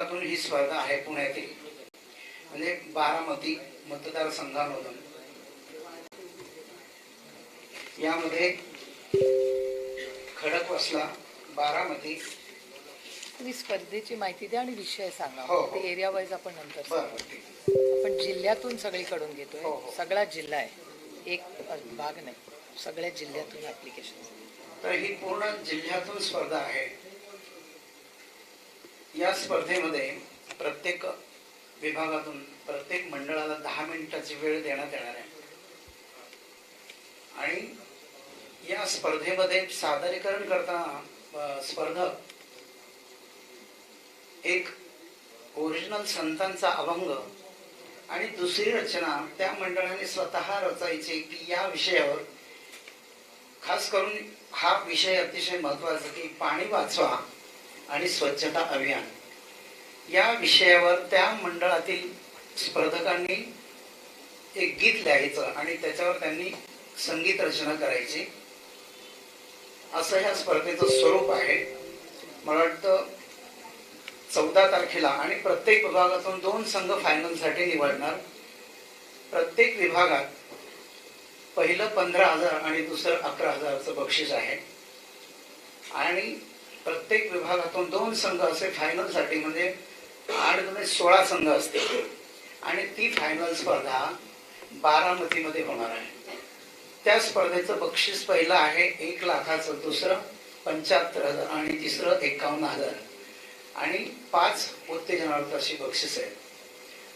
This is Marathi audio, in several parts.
ही स्पर्धा आहे पुण्यातील. म्हणजे बारामती मतदारसंघामधून. यामध्ये खडकवासला बारामती. तुम्ही स्पर्धेची माहिती द्या आणि विषय सांगा. हो, हो. ते एरिया वाईज आपण नंतर सांगू. बारामती आपण जिल्ह्यातून सगळीकडून घेतोय. हो, हो. सगळा जिल्हा आहे. एक भाग नाही. सगळ्या जिल्ह्यातून ऍप्लिकेशन तर ही पूर्ण जिल्ह्यातून स्पर्धा आहे. या स्पर्धेमध्ये प्रत्येक विभागातून प्रत्येक मंडळाला दहा मिनिटाची वेळ देण्यात येणार आहे. आणि या स्पर्धेमध्ये सादरीकरण करताना स्पर्धक एक ओरिजिनल संतांचा अभंग आणि दुसरी रचना त्या मंडळाने स्वतः रचायची की या विषयावर खास करून हा विषय अतिशय महत्त्वाचा की पाणी वाचवा. आणि स्वच्छता अभियान. या विषयावर त्या मंडळातील स्पर्धकांनी एक गीत लिहायचं आणि त्याच्यावर त्यांनी संगीत रचना करायची. असं ह्या स्पर्धेचं स्वरूप आहे. मला वाटतं चौदा तारखेला आणि प्रत्येक विभागातून दोन संघ फायनलसाठी निवडणार. प्रत्येक विभागात पहिलं पंधरा हजार आणि दुसरं अकरा हजारचं बक्षीस आहे. आणि प्रत्येक विभागातून दोन संघ असे फायनलसाठी म्हणजे आठ म्हणजे सोळा संघ असतील. आणि ती फायनल स्पर्धा बारामतीमध्ये होणार आहे. त्या स्पर्धेचं बक्षीस पहिलं आहे एक लाखाचं दुसरं पंच्याहत्तर हजार आणि तिसरं एकावन्न हजार. आणि पाच उत्तेजनार्थ अशी बक्षीस आहे.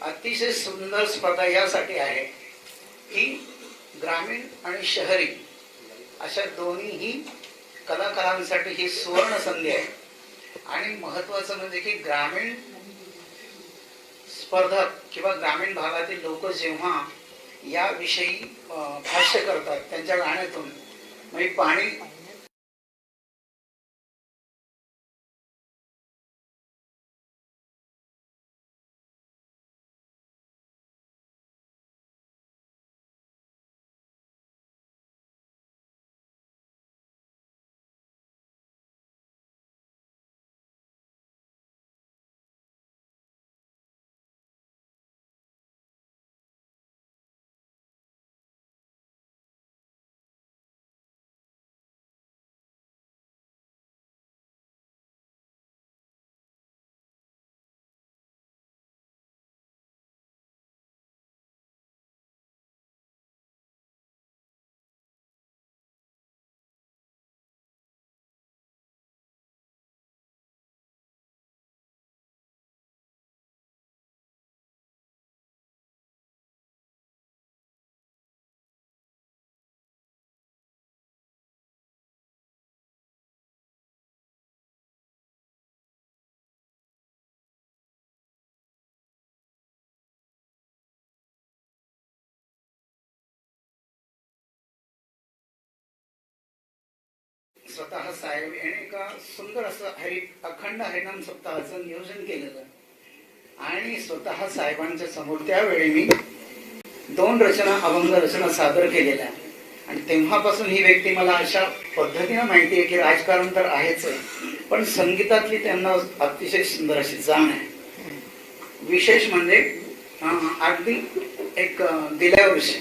अतिशय सुंदर स्पर्धा यासाठी आहे की ग्रामीण आणि शहरी अशा दोन्हीही कलाकारांसाठी ही सुवर्ण संधी आहे. आणि महत्वाचं म्हणजे की ग्रामीण स्पर्धक किंवा ग्रामीण भागातील लोक जेव्हा याविषयी भाष्य करतात त्यांच्या गाण्यातून म्हणजे पाणी स्वतः साहेब याने एका सुंदर असं हरि अखंड हरिनाम सप्ताहाचं नियोजन केलेलं. आणि स्वतः साहेबांच्या समोर त्यावेळी मी दोन रचना अभंग रचना सादर केलेल्या. आणि तेव्हापासून ही व्यक्ती मला अशा पद्धतीनं माहिती आहे की राजकारण तर आहेच पण संगीतातली त्यांना अतिशय सुंदर अशी जाण आहे. विशेष म्हणजे अगदी एक दिल्या वर्षी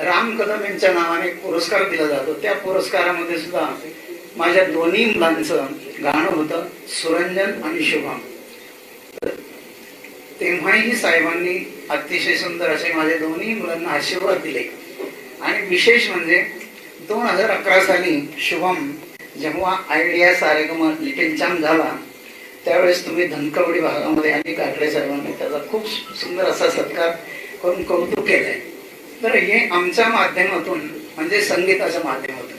राम कदम यांच्या नावाने एक पुरस्कार दिला जातो. त्या पुरस्कारामध्ये सुद्धा माझ्या दोन्ही मुलांचं गाणं होतं सुरंजन आणि शुभम. तेव्हाही साहेबांनी अतिशय सुंदर असे माझ्या दोन्ही मुलांना आशीर्वाद दिले. आणि विशेष म्हणजे दोन हजार अकरा साली शुभम जेव्हा आयडिया सारेगम लिटिल चॅम्प झाला त्यावेळेस तुम्ही धनकवडी भागामध्ये आणि काकडे साहेबांनी त्याचा खूप सुंदर असा सत्कार करून कौतुक केलंय. तर हे आमच्या माध्यमातून म्हणजे संगीताच्या माध्यमातून.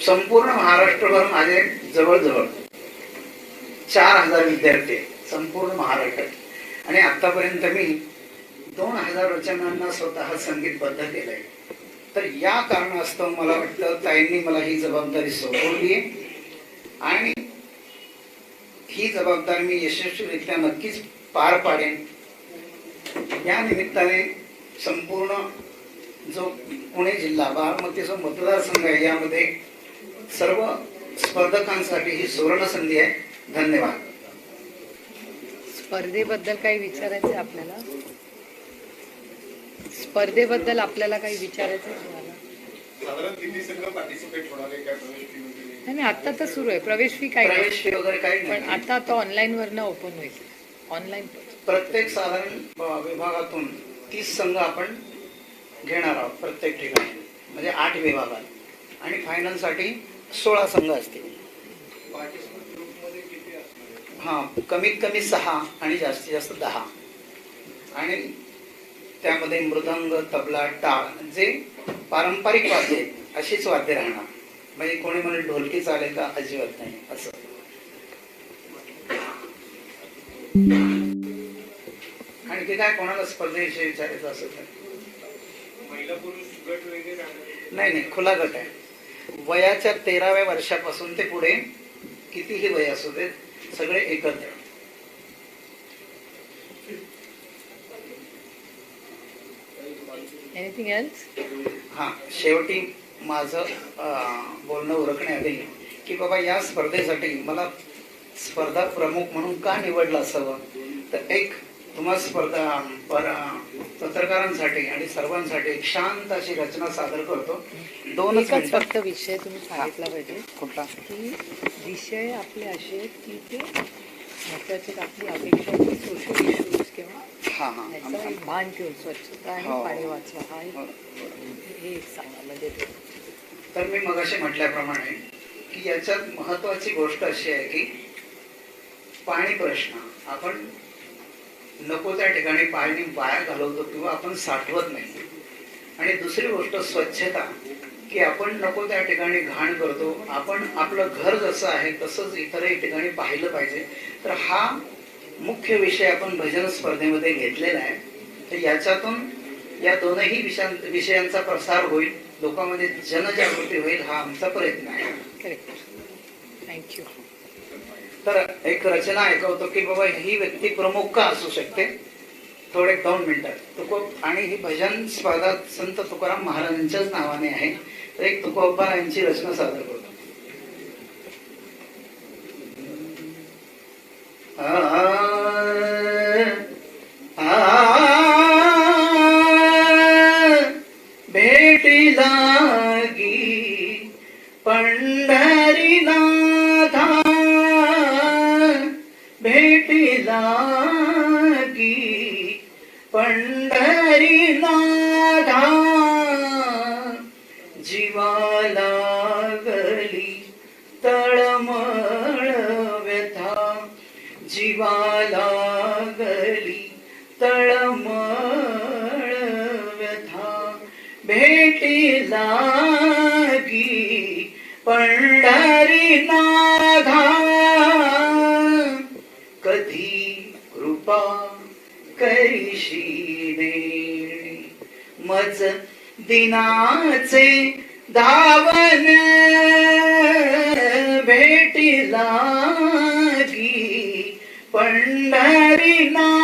संपूर्ण महाराष्ट्रभर माझे जवळजवळ चार हजार विद्यार्थी संपूर्ण महाराष्ट्रात. आणि आतापर्यंत मी दोन हजार रचनांना स्वतः संगीतबद्ध केलंय तर या कारणास्तव मला वाटतं ताईंनी मला ही जबाबदारी सोपवली आहे. आणि ही जबाबदारी मी यशस्वीरित्या नक्कीच पार पाडेन. या निमित्ताने संपूर्ण जो पुणे जिल्हा बारामती जो मतदारसंघ आहे यामध्ये सर्व स्पर्धकांसाठी ही सुवर्ण संधी आहे. धन्यवाद. स्पर्धेबद्दल काही विचारायचं आहे आपल्याला? स्पर्धेबद्दल आपल्याला काही विचारायचं आहे तुम्हाला? साधारण किती संघ पार्टिसिपेट होणार आहे काय प्रवेश fee वगैरे? नाही नाही, आता तर सुरू आहे. प्रवेश फी काय. प्रवेश फी वगैरे काही पण आता तो ऑनलाईन वरनं ओपन होईल. ऑनलाईन प्रत्येक साधारण विभागातून तीस संघ आपण घेणार आहोत प्रत्येक ठिकाणी. म्हणजे आठ विभागात. आणि फायनलसाठी सोळा संघ असतील. हा कमीत कमी सहा आणि जास्तीत जास्त दहा. आणि त्यामध्ये मृदंग तबला टाळ जे पारंपरिक वाद्य आहेत अशीच वाद्य राहणार. म्हणजे कोणी म्हणेल ढोलकी चालेल का? अजिबात नाही. असं. आणखी काय कोणाला स्पर्धेविषयी विचारायचं राहणार नाही नाही खुला गट आहे. वयाच्या तेराव्या वर्षापासून ते पुढे कितीही वय असू दे सगळे एकत्र एनिथिंग एल्स हा शेवटी माझं अं, बोलणं उरकण्याआधी की बाबा या स्पर्धेसाठी मला स्पर्धा प्रमुख म्हणून का निवडलं असावं? तर एक तुम्हा स्पर्धा पर- पत्रकारांसाठी आणि सर्वांसाठी एक शांत अशी रचना सादर करतो. मिनिटं. फक्त विषय तुम्ही सांगितला पाहिजे कुठला? की विषय आपले असे आहेत की ते आपली अपेक्षा सोशल इश्यूज किंवा हा हा. भान ठेवून स्वच्छता आणि हो. पाणी वाचवा हा हो. हे एक सांगा म्हणजे तर मी मगाशी म्हटल्याप्रमाणे की याच्यात महत्वाची गोष्ट अशी आहे की पाणी प्रश्न. आपण नको त्या ठिकाणी पाणी वाया घालवतो किंवा आपण साठवत नाही. आणि दुसरी गोष्ट स्वच्छता की आपण नको त्या ठिकाणी घाण करतो. आपण आपलं घर जसं आहे तसंच इतरही ठिकाणी पाहिलं पाहिजे. तर हा मुख्य विषय आपण भजन स्पर्धेमध्ये घेतलेला आहे. तर याच्यातून या दोनही विषयां विषयांचा प्रसार होईल. लोकांमध्ये जनजागृती होईल हा आमचा प्रयत्न आहे. थँक्यू एक रचना ऐकवतो की बाबा ही व्यक्ती प्रमुख का असू शकते? थोडे दोन मिनिटात तुको आणि ही भजन स्पर्धा संत तुकाराम महाराजांच्याच नावाने आहे. तर एक तुकोबा यांची रचना सादर करतो आ, लागी पंढरीनाथा जीवाला गली तळमळ व्यथा जीवाला गली तळमळ व्यथा भेटी लागी ना मज दिनाचे धावन भेटी लागी पंढरीनाथा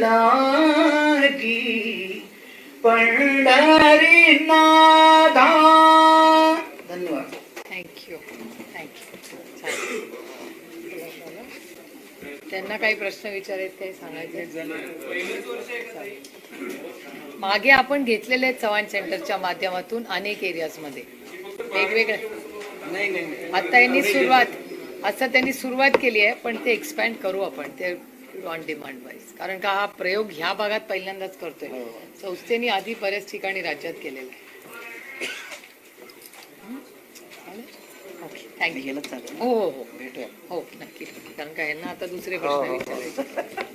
की? पंढरी नाधा धन्यवाद. थँक्यू थँक्यू चालेल. त्यांना काही प्रश्न विचारायचे काही सांगायचे. मागे आपण घेतलेले आहेत चव्हाण सेंटरच्या माध्यमातून अनेक एरियाजमध्ये. वेगवेगळ्या नाही नाही आता यांनी सुरुवात असं त्यांनी सुरुवात केली आहे पण ते एक्सपॅन्ड करू आपण. ते ऑन डिमांड वाईज कारण का हा प्रयोग ह्या भागात पहिल्यांदाच करतोय. हो. संस्थेने आधी बऱ्याच ठिकाणी राज्यात केलेला आहे. ओके थँक्यू हो हो हो. भेटूया. हो नक्की. कारण का यांना आता दुसरे हो, प्रश्न हो. विचारायचे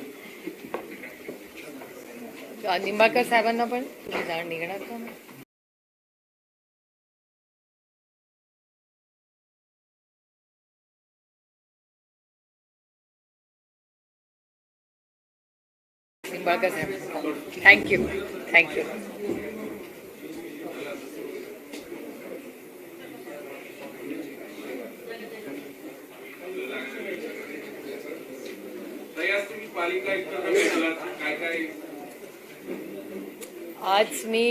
अ, निंबाळकर साहेबांना पण तुम्ही जाण निघणार का? थँक्यू थँक्यू आज मी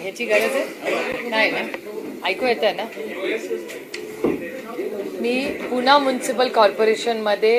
ह्याची गरज आहे? नाही ना? ऐकू येत आहे ना? मी पुणा म्युन्सिपल कॉर्पोरेशनमध्ये